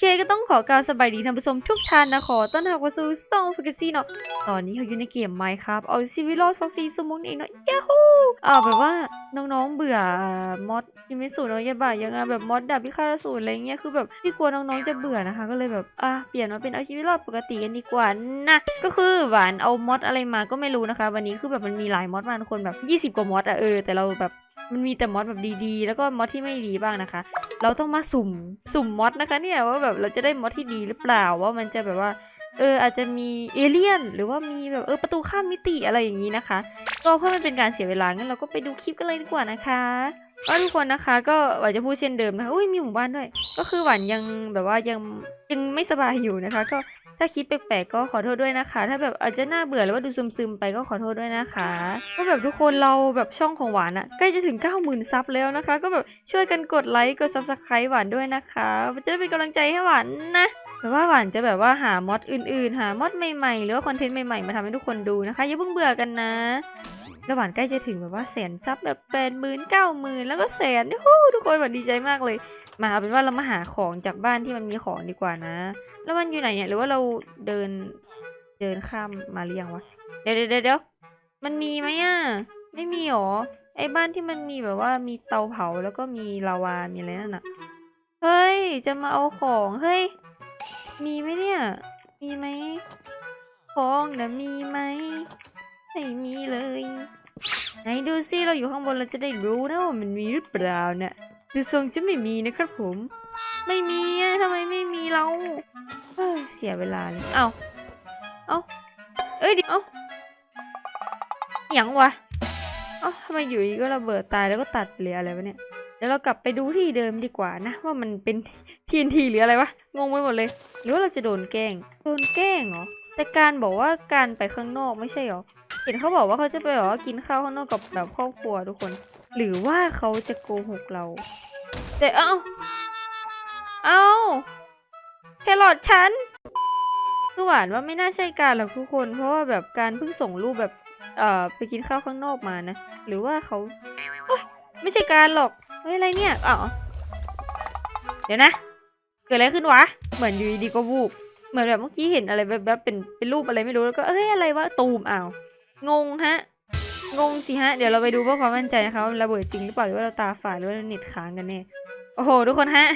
เคก็ต้องขอกล่าวสบายดีท่านผู้ชมทุกท่านนะขอต้อนรับเข้าสู่ซ่องฟิกซี่เนาะตอนนี้เขาอยู่ในเกมไมค์ครับเอาซีวิโลซอกซีสมุนเองเนาะยาฮูอ่าแบบว่าน้องๆเบื่อมอดยังไม่สูเนาะยาบ่ายังไงแบบมอดดาบพิฆาตสูตรอะไรเงี้ยคือแบบพี่กลัวน้องๆจะเบื่อนะคะ ก็เลยแบบอะเปลี่ยนมาเป็นเอาชีวิตรอดปกติกันดีกว่านะก็คือหวานเอามอดอะไรมาก็ไม่รู้นะคะ วันนี้คือแบบมันมีหลายมอดมาทุกคนแบบ 20 กว่ามอดอะเออแต่เราแบบ มันมีแต่มอดแบบดีๆ แล้วก็มอดที่ไม่ดีบ้างนะคะ เราต้องมาสุ่มสุ่มมอดนะคะ เนี่ยว่าแบบเราจะได้มอดที่ดีหรือเปล่าว่ามันจะแบบว่าเอออาจจะมีเอเลี่ยน หรือว่ามีแบบเออประตูข้ามมิติอะไรอย่างนี้นะคะ ก็เพื่อไม่เป็นการเสียเวลางั้นเราก็ไปดูคลิปกันเลยดีกว่านะคะก็ทุกคนนะคะ ก็หวานจะพูดเช่นเดิมนะคะอุ้ยมีหมู่บ้านด้วย ก็คือหวานยังแบบว่ายังยังไม่สบายอยู่นะคะ ก็ ถ้าคิดแปลกๆก็ขอโทษด้วยนะคะ ถ้าแบบอาจจะน่าเบื่อหรือว่าดูซึมๆไปก็ขอโทษด้วยนะคะก็แบบทุกคนเราแบบช่องของหวานอะใกล้จะถึง 90,000ซับแล้วนะคะ ก็แบบช่วยกันกดไลค์กดซับสไครต์หวานด้วยนะคะจะได้เป็นกำลังใจให้หวานนะแบบว่าหวานจะแบบว่าหามอดอื่นๆ หามอดใหม่ๆ หรือว่าคอนเทนต์ใหม่ๆ มาทำให้ทุกคนดูนะคะอย่าเพิ่งเบื่อกันนะ แล้วหวานใกล้จะถึงแบบว่าแสนซับแบบแปดหมื่นเก้าหมื่นแล้วก็แสนทุกคนหวานดีใจมากเลย มาเอาเป็นว่าเรามาหาของจากบ้านที่มันมีของดีกว่านะ แล้วมันอยู่ไหนเนี่ยหรือว่าเราเดินเดินข้ามมาหรือยังวะเดี๋ยวเดี๋ยวเดี๋ยวมันมีไหมอะไม่มีหรอไอ้บ้านที่มันมีแบบว่ามีเตาเผาแล้วก็มีลาวา มีอะไรนั่นอะเฮ้ย จะมาเอาของ เฮ้ย มีไหมเนี่ย มีไหมของนะมีไหมไม่มีเลย ไหนดูซิเราอยู่ข้างบนเราจะได้รู้นะว่ามันมีหรือเปล่าเนี่ยดูทรงจะไม่มีนะครับผม ไม่มีอะทำไมไม่มีเราเเสียเวลาเลยเอาเอาเอ้ยเดี๋ยวเอาหยังวะเอ้าทำไมอยู่ดีก็ระเบิดตายแล้วก็ตัดไปเลยอะไรวะเนี่ยเดี๋ยวเรากลับไปดูที่เดิมดีกว่านะ ว่ามันเป็น TNT หรืออะไรวะงงไปหมดเลย หรือว่าเราจะโดนแกล้งโดนแกล้งเหรอ แต่การบอกว่าการไปข้างนอกไม่ใช่หรอ เห็นเขาบอกว่าเขาจะไปแบบว่ากินข้าวข้างนอกกับแบบครอบครัวทุกคน หรือว่าเขาจะโกหกเรา แต่เอ้า เอาแครอทฉันคือหวานว่าไม่น่าใช่การหรอกทุกคน เพราะว่าแบบการเพิ่งส่งรูปแบบเอ่อไปกินข้าวข้างนอกมานะ หรือว่าเขาโอ๊ยไม่ใช่การหรอก เฮ้ยอะไรเนี่ยอ้าเดี๋ยวนะ เกิดอะไรขึ้นวะ เหมือนอยู่ดีก็วูบ เหมือนแบบเมื่อกี้เห็นอะไรแบบแบบเป็นเป็นรูปอะไรไม่รู้แล้วก็เอ้ยอะไรวะตูมอ้าวงงฮะงงสิฮะ เดี๋ยวเราไปดูเพื่อความมั่นใจนะคะว่าระเบิดจริงหรือเปล่าหรือว่าเราตาฝาดหรือว่าเราเน็ตค้างกันแน่โอ้โห ทุกคนฮะ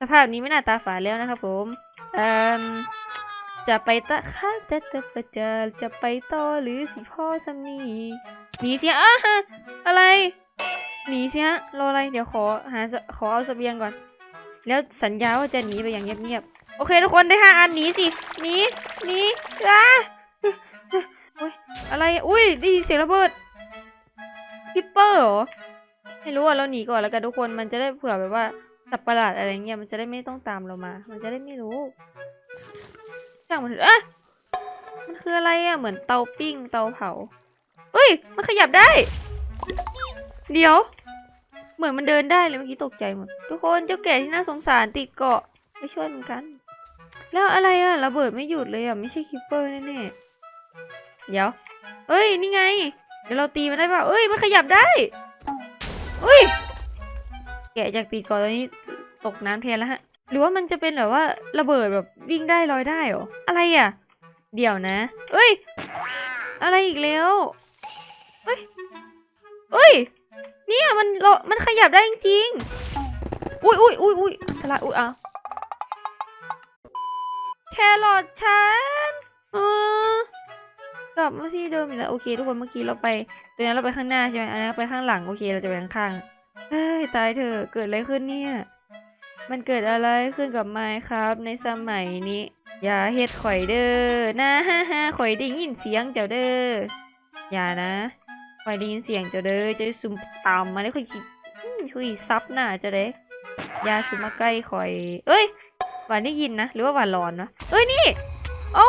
สภาพนี้ไม่น่าตาฝาดแล้วนะครับผมเอ่อจะไปตะค่ะจะจะไปจะจะไปต่อหรือสิพ่อซัมนี่หนีเสียอะฮะอะไรหนีเสียรออะไรเดี๋ยวขอหาขอเอาเสบียงก่อน แล้วสัญญาว่าจะหนีไปอย่างเงียบๆ โอเคทุกคนได้ห้าอันหนีสิหนีหนีอะโอ้ยอะไรอุ้ยได้ยินเสียงระเบิดพิปเปอร์เหรอไม่รู้อะเราหนีก่อนแล้วกันทุกคนมันจะได้เผื่อแบบว่าสัตว์ประหลาดอะไรเงี้ยมันจะได้ไม่ต้องตามเรามา มันจะได้ไม่รู้ช่างมันเถอะอะมันคืออะไรอะเหมือนเตาปิ้งเตาเผาเอ้ย มันขยับได้ เดี๋ยว เหมือนมันเดินได้เลยเมื่อกี้ตกใจหมด ทุกคนเจ้าแก่ที่น่าสงสารติดเกาะไม่ช่วยเหมือนกัน แล้วอะไรอะระเบิดไม่หยุดเลยอะไม่ใช่คิปเปอร์แน่ๆเดี๋ยวเอ้ยนี่ไง เดี๋ยวเราตีมันได้เปล่าเอ้ยมันขยับได้เอ้ยแกะจากติดเกาะตอนนี้ตกน้ำแทนแล้วฮะ หรือว่ามันจะเป็นแบบว่าระเบิดแบบวิ่งได้ลอยได้เหรออะไรอะเดี๋ยวนะ เอ้ย อะไรอีกแล้วเอ้ยเอ้ยเนี่ยมันโลมันขยับได้จริงๆอุ้ยอุ้ยอุ้ยอุ้ยอันตราอุ้ยอะ แครอทฉันเออกลับมาที่เดิมอีกแล้วโอเค ทุกคนเมื่อกี้เราไปตรงนั้นเราไปข้างหน้าใช่ไหมอันนี้ไปข้างหลังโอเคเราจะไปข้างๆเฮ้ยตายเถอะเกิดอะไรขึ้นเนี่ย มันเกิดอะไรขึ้นกับไม้ครับ ในสมัยนี้ อย่าเฮ็ดข่อยเด้อนะฮ่าฮ่าข่อยได้ยินเสียงเจ้าเด้ออย่านะข่อยได้ยินเสียงเจ้าเด้อจะซุ่มตามมาได้ข่อยสิอื้อข่อยซับหน้าเจ้าเด้อย่าซุ่มมาใกล้ข่อย เอ้ย หวานได้ยินนะ หรือว่าหวานหลอนนะเอ้ยนี่ เอ้า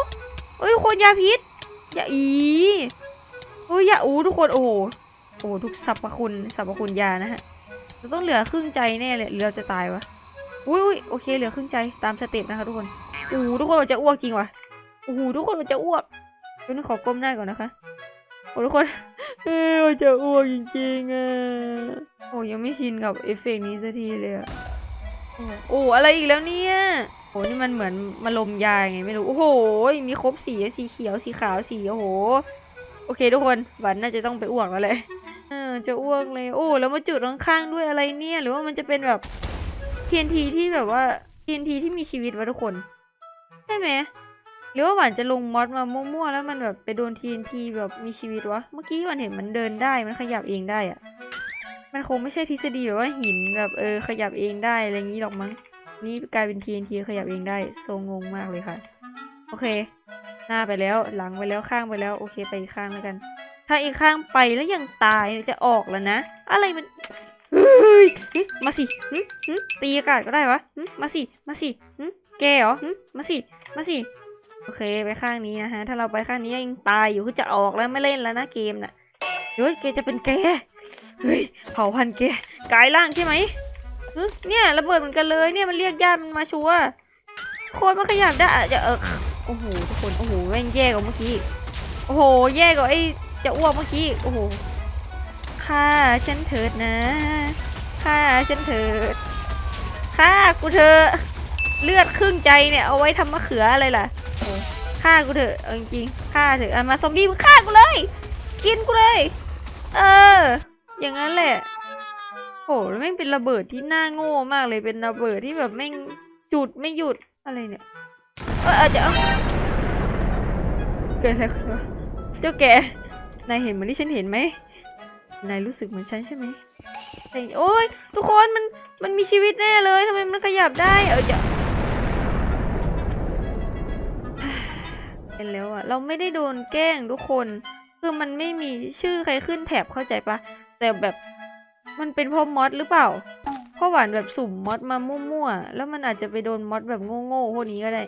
เอ้ยทุกคนยาพิษยาอีโอ้ยอยาอู้ทุกคนโอ้โหโอ้โหทุกสรรพคุณสรรพคุณยานะฮะเราต้องเหลือครึ่งใจแน่เลยหรือเราจะตายวะอุ้ยอุ้ยโอเคเหลือครึ่งใจตามสเต็ปนะคะทุกคนโอ้โหทุกคนมันจะอ้วกจริงวะโอ้โหทุกคนมันจะอ้วกเดี๋ยวนี้ขอก้มหน้าก่อนนะคะโอ้ทุกคนเออมันจะอ้วกจริงๆอะโอ้ยังไม่ชินกับเอฟเฟกต์นี้สักทีเลยอะโอ้โอ้อะไรอีกแล้วเนี่ย โอ้นี่มันเหมือนมาลมยาไงไม่รู้ โอ้โห มีครบสีสีเขียวสีขาวสีโอ้โห โอเคทุกคนหวันน่าจะต้องไปอ้วกแล้วแหละเออจะอ้วกเลย โอ้แล้วมาจุดข้างๆด้วยอะไรเนี่ย หรือว่ามันจะเป็นแบบ TNT ที่แบบว่า TNT ที่มีชีวิตวะทุกคนใช่ไหมหรือว่าหวานจะลงมอดมามั่วๆแล้วมันแบบไปโดน TNT แบบมีชีวิตวะ เมื่อกี้หวานเห็นมันเดินได้มันขยับเองได้อะมันคงไม่ใช่ทฤษฎีแบบว่าหินแบบเออขยับเองได้อะไรอย่างนี้หรอกมั้ง นี่กลายเป็น TNT ขยับเองได้โซงงงมากเลยค่ะ โอเค หน้าไปแล้วหลังไปแล้วข้างไปแล้ว โอเคไปอีกข้างแล้วกัน ถ้าอีกข้างไปแล้วยังตายจะออกแล้วนะ อะไรมันมาสิหึหึตีอากาศก็ได้วะหึมาสิมาสิหึแกเหรอหึมาสิมาสิโอเคไปข้างนี้นะฮะ ถ้าเราไปข้างนี้ยังตายอยู่คือจะออกแล้วไม่เล่นแล้วนะเกมน่ะเดี๋ยวแกจะเป็นแกเฮ้ยเผาพันแกกายร่างใช่ไหม เนี่ยระเบิดเหมือนกันเลยเนี่ยมันเรียกญาติมันมาชัวโคตรมันขยับได้อะจะเออโอ้โหทุกคนโอ้โหแม่งแย่กว่าเมื่อกี้โอ้โหแย่กว่าไอ้จะอ้วกเมื่อกี้โอ้โหฆ่าฉันเถิดนะฆ่าฉันเถิดฆ่ากูเถอะเลือดครึ่งใจเนี่ยเอาไว้ทำมะเขืออะไรล่ะฆ่ากูเถอะจริงๆฆ่าเถอะอะมาซอมบี้มึงฆ่ากูเลย กินกูเลย เออ อย่างนั้นแหละ โหแล้วแม่งเป็นระเบิดที่น่าโง่มากเลยเป็นระเบิดที่แบบแม่งจุดไม่หยุดอะไรเนี่ยเออเออเดี๋ยวเกิดอะไรขึ้นเจ้าแกนายเห็นเหมือนที่ฉันเห็นไหมนายรู้สึกเหมือนฉันใช่ไหมแต่โอ้ยทุกคนมันมันมีชีวิตแน่เลยทำไมมันขยับได้เออจะเป็นแล้วอะเราไม่ได้โดนแกล้งทุกคน คือมันไม่มีชื่อใครขึ้นแถบเข้าใจปะแต่แบบ มันเป็นเพราะมอดหรือเปล่า เพราะหวานแบบสุ่มมอดมามั่วๆ แล้วมันอาจจะไปโดนมอดแบบโง่ๆพวกนี้ก็ได้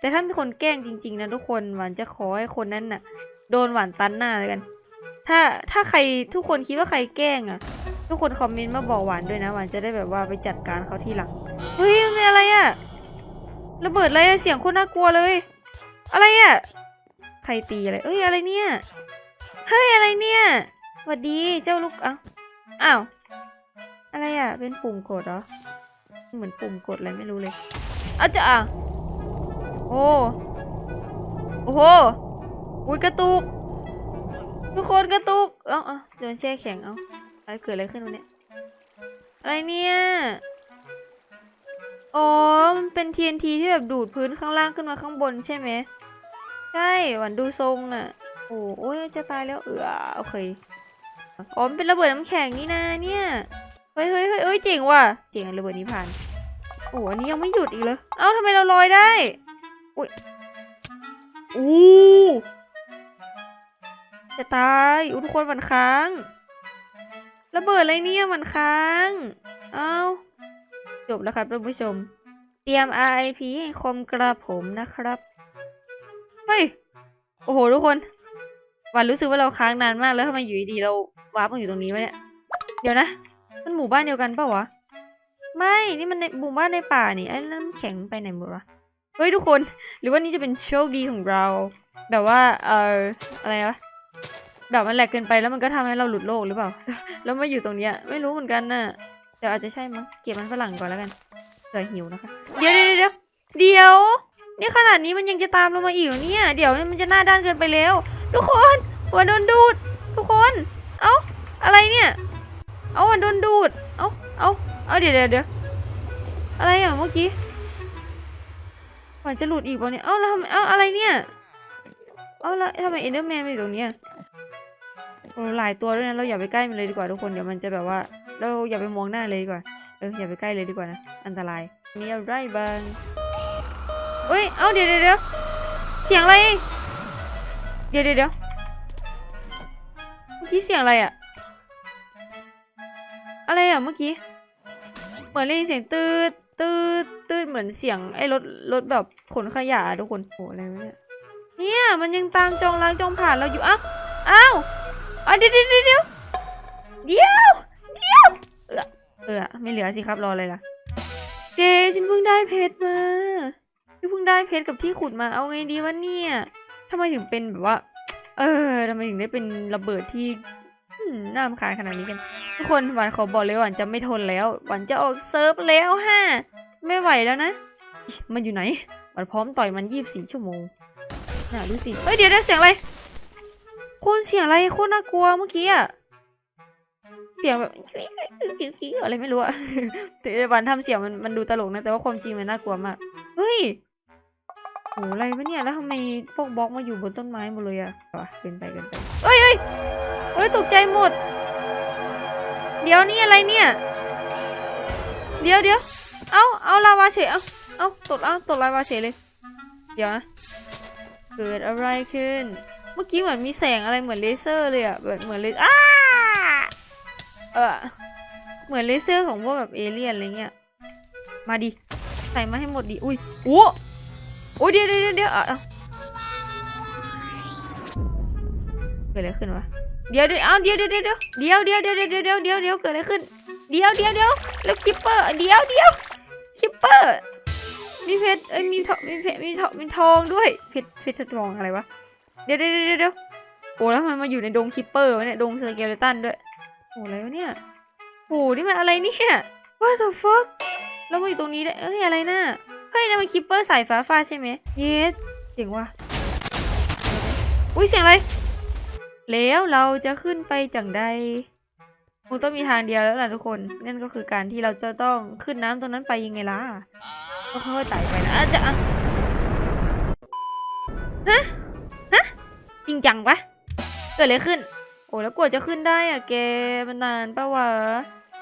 แต่ถ้ามีคนแกล้งจริง ๆ นะทุกคน หวานจะขอให้คนนั้นน่ะ โดนหวานตันหน้าเลยกัน ถ้าถ้าใครทุกคนคิดว่าใครแกล้งอะ ทุกคนคอมเมนต์มาบอกหวานด้วยนะ หวานจะได้แบบว่าไปจัดการเขาทีหลัง เฮ้ยมันเป็นอะไรอะ ระเบิดอะไรอะเสียงโคตรน่ากลัวเลย อะไรอะ ใครตีอะไร เอ้ยอะไรเนี่ย เฮ้ยอะไรเนี่ยสวัสดีเจ้าลูกเอ้าอ้าว อะไรอะ เป็นปุ่มกดเหรอ เหมือนปุ่มกดอะไรไม่รู้เลยอาจะอะโอ้โอ้โหอุ้ยกระตุก ทุกคนกระตุก เอ้าเอ้าโดนแช่แข็ง เอ้าอะไรเกิดอะไรขึ้นวะเนี่ย อะไรเนี่ยอ๋อมันเป็น TNT ที่แบบดูดพื้นข้างล่างขึ้นมาข้างบนใช่ไหม ใช่ หวันดูทรงอะ โอ้โอ้ยจะตายแล้ว เออโอเค อ๋อมันเป็นระเบิดน้ำแข็งนี่นาเนี่ย ฮ้ยเฮ้ยเฮ้ยเอ้ยเจ๋งว่ะ เจ๋งอะระเบิดนี้ผ่าน โอ้อันนี้ยังไม่หยุดอีกเลย เอ้าทำไมเราลอยได้ อุ้ยอู้จะตายอู้ทุกคนมันค้างระเบิดอะไรเนี่ยมันค้าง เอ้า จบแล้วครับท่านผู้ชม เตรียม RIP ให้คมกระผมนะครับ เฮ้ย โอ้โหทุกคน วันรู้สึกว่าเราค้างนานมากแล้วทำไมอยู่ดีๆเราวาร์ปมาอยู่ตรงนี้วะเนี่ย เดี๋ยวนะ มันหมู่บ้านเดียวกันเปล่าวะ ไม่ นี่มันในหมู่บ้านในป่านี่ไอ้น้ำแข็งไปไหนหมดวะ เฮ้ยทุกคน หรือว่านี่จะเป็นโชคดีของเรา แบบว่า เอออะไรวะ แบบมันแหลกเกินไปแล้วมันก็ทำให้เราหลุดโลกหรือเปล่า แล้วมาอยู่ตรงเนี้ยไม่รู้เหมือนกันน่ะ แต่อาจจะใช่มั้ง เก็บมันฝรั่งก่อนแล้วกันเผื่อหิวนะคะ เดี๋ยวเดี๋ยวเดี๋ยวเดี๋ยวนี่ขนาดนี้มันยังจะตามเรามาอีกเหรอเนี่ย เดี๋ยวมันจะหน้าด้านเกินไปแล้ว ทุกคนหัวโดนดูด ทุกคน เอ้า อะไรเนี่ย เอาหัวโดนดูด เอาเอาเอาเดี๋ยวเดี๋ยวเดี๋ยวอะไรอะเมื่อกี้หวานจะหลุดอีกปล่าเนี่ยเอาแล้วทำเอาอะไรเนี่ย เอาแล้วทำไมเอเดอร์แมนมาอยู่ตรงเนี้ยหลายตัวด้วยนะเราอย่าไปใกล้มันเลยดีกว่าทุกคนเดี๋ยวมันจะแบบว่า เราอย่าไปมองหน้าเลยดีกว่า เอออย่าไปใกล้เลยดีกว่านะอันตรายมีอะไรบ้างเฮ้ยเอาเดี๋ยวเดี๋ยวเสียงอะไร เดี๋ยวเดี๋ยวเมื่อกี้เสียงอะไรอะ อะไรอะเมื่อกี้ เหมือนได้ยินเสียงตืดตืดตืดเหมือนเสียงไอ้รถรถแบบขนขยะทุกคนโอ้อะไรเนี่ยเนี่ยมันยังตามจองล้างจองผ่านเราอยู่อ้าวอ้าวอะเดี๋ยวเดี๋ยวเดี๋ยวเดี๋ยวเดี๋ยวเออเออไม่เหลือสิครับรออะไรล่ะเกฉันเพิ่งได้เพชรมาฉันเพิ่งได้เพชรกับที่ขุดมาเอาไงดีวะเนี่ยทำไมถึงเป็นแบบว่า เออทำไมถึงได้เป็นระเบิดที่ น่ารำคาญขนาดนี้กัน ทุกคนหวานขอบอกเลยว่าหวานจะไม่ทนแล้ว หวานจะออกเซิร์ฟแล้วฮะ ไม่ไหวแล้วนะอิ๊ะมันอยู่ไหน หวานพร้อมต่อยมันยี่บสี่ชั่วโมง น่าดูสิ เฮ้ยเดี๋ยวได้เสียงอะไรคุณเสียงอะไรโคตรน่ากลัวเมื่อกี้อะเสียงแบบอะไรไม่รู้อะแต่วันทำเสียงมันมันดูตลกนะ แต่ว่าความจริงมันน่ากลัวมาก เฮ้ย โหอะไรวะเนี่ยแล้วทำไมพวกบล็อกมาอยู่บนต้นไม้หมดเลยอะวะเป็นไปกันไปเฮ้ยเฮ้ยเฮ้ยตกใจหมด เดี๋ยวนี่อะไรเนี่ย เดี๋ยวเดี๋ยวเอาเอาลาวาเฉยเอาเอาตกเอาตกลาวาเฉยเลย เดี๋ยวนะเกิดอะไรขึ้น เมื่อกี้เหมือนมีแสงอะไรเหมือนเลเซอร์เลยอะแบบเหมือนเลอ้าเออเหมือนเลเซอร์ของพวกแบบเอเลี่ยนอะไรเงี้ยมาดิใส่มาให้หมดดิอุ้ยโอ้ โอ้ยเดี๋ยวเดี๋ยวเดี๋ยวเกิดอะไรขึ้นวะเดี๋ยวเดี๋ยวเอาเดี๋ยวเดี๋ยวเดี๋ยวเดี๋ยวเดี๋ยวเดี๋ยวเดี๋ยวเดี๋ยวเดี๋ยวเดี๋ยวเกิดอะไรขึ้น เดี๋ยวเดี๋ยวเดี๋ยวแล้วคิปเปอร์เดี๋ยวเดี๋ยวคิปเปอร์มีเพชรเอ้ยมีทองมีเพชรมีทองมีทองด้วยเพชรเพชรทองอะไรวะเดี๋ยวเดี๋ยวเดี๋ยวเดี๋ยวโอ้แล้วมันมาอยู่ในดงคิปเปอร์วะเนี่ยดงเซอร์เกลตันด้วยโอ้อะไรวะเนี่ยโอ้นี่มันอะไรเนี่ย What the fuck แล้วมาอยู่ตรงนี้ได้เอ้ยอะไรน่ะ ฮ้ยนั่นมันคิปเปอร์สายฟ้าฟาใช่ไหมเยสเสียงว่ะอุ้ยเสียงอะไร แล้วเราจะขึ้นไปจังใดคงต้องมีทางเดียวแล้วล่ะทุกคน นั่นก็คือการที่เราจะต้องขึ้นน้ำตรงนั้นไปยังไงล่ะ ก็ค่อยๆไต่ไปนะจะอะฮะ ฮะ จริงจังปะเกิดอะไรขึ้น โอ้แล้วกว่าจะขึ้นได้อะแกมันนานปะวะ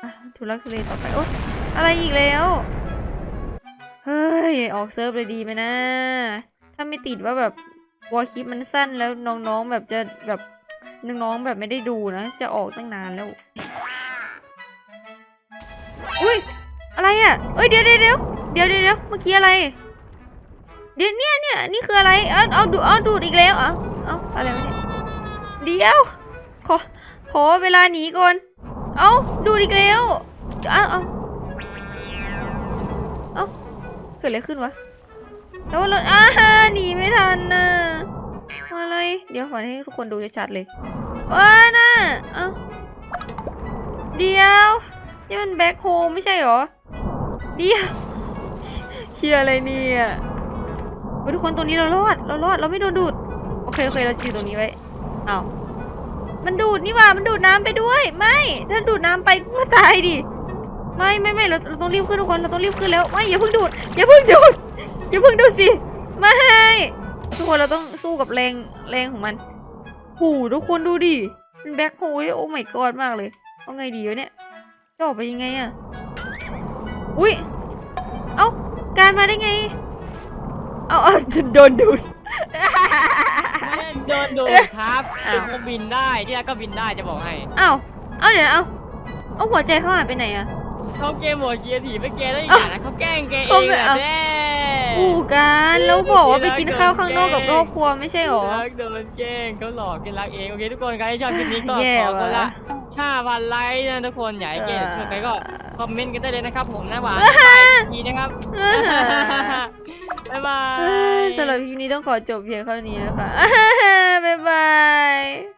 อะทุลักทุเลต่อไป โอ๊ยอะไรอีกแล้ว เฮ้ย ออกเซิร์ฟเลยดีไหมนะ ถ้าไม่ติดว่าแบบวอลคลิปมันสั้นแล้วน้องๆแบบจะแบบน้องๆแบบไม่ได้ดูนะ จะออกตั้งนานแล้ว อุ้ย อะไรอะเอ้ยเดี๋ยวเดี๋ยวเดี๋ยวเดี๋ยวเดี๋ยวเมื่อกี้อะไร เดี๋ยวเนี่ยเนี่ยนี่คืออะไร เอาเอาดูเอาดูดอีกแล้วเอาเอาอะไรวะเนี่ยเดี๋ยว ขอ ขอเวลาหนีก่อน เอาดูดอีกแล้ว เอาเอา เกิดอะไรขึ้นวะแล้วราอ้าหนีไม่ทันน่ะอะไรเดี๋ยวขอให้ทุกคนดูชัดๆเลยว้าน่ะเอาเดียวนี่มันแบ็คโฮไม่ใช่เหรอ เดียวเชียอะไรเนี่ยเฮ้ทุกคนตรงนี้เรารอดเรารอดเราไม่โดนดูดโอเคโอเคเราอยู่ตรงนี้ไว้อ้าวมันดูดนี่ว่ามันดูดน้ำไปด้วย ไม่ ถ้าดูดน้ำไปก็ตายดิ ไม่ไม่ไม่เราเราต้องรีบขึ้นทุกคนเราต้องรีบขึ้นแล้วไม่อย่าเพิ่งดูดอย่าเพิ่งดูดอย่าเพิ่งดูดสิไม่ทุกคนเราต้องสู้กับแรงแรงของมันหูทุกคนดูดิมันแบ็คโฮลโอ้ my god มากเลยเอาไงดีวะเนี่ยจะออกไปยังไงอะอุ้ยเอ้าการมาได้ไงเอาเอาโดนดูดโดนดูดครับอ้าวผมก็บินได้ที่แรกก็บินได้จะบอกให้เอ้าเอาเดี๋ยวนะเอาเอาหัวใจเขาหายไปไหนอะ เขาเกมโหมดเกียร์ถีบไปเกมได้อีกเอ้าอย่างนะเขาแกล้งแกเอเขางไม่แหละเอาแน่อู้การแล้วบอกว่าไปกินข้าวข้างนอกกับครอบครัวไม่ใช่หรอรักโดนแกล้งเขาหลอกกินรักเองโอเคทุกคนใครที่ชอบคลิปนี้ก็แย่ขอคนละว่ะห้าพันไลค์นะทุกคนอยากให้เกมช่วยใครก็คอมเมนต์กันได้เลยนะครับผมนะหวานทีนะครับบ๊ายบาเอ้ยยสำหรับคลิปนี้ต้องขอจบเพียงเท่านี้นะคะบ๊ายบาย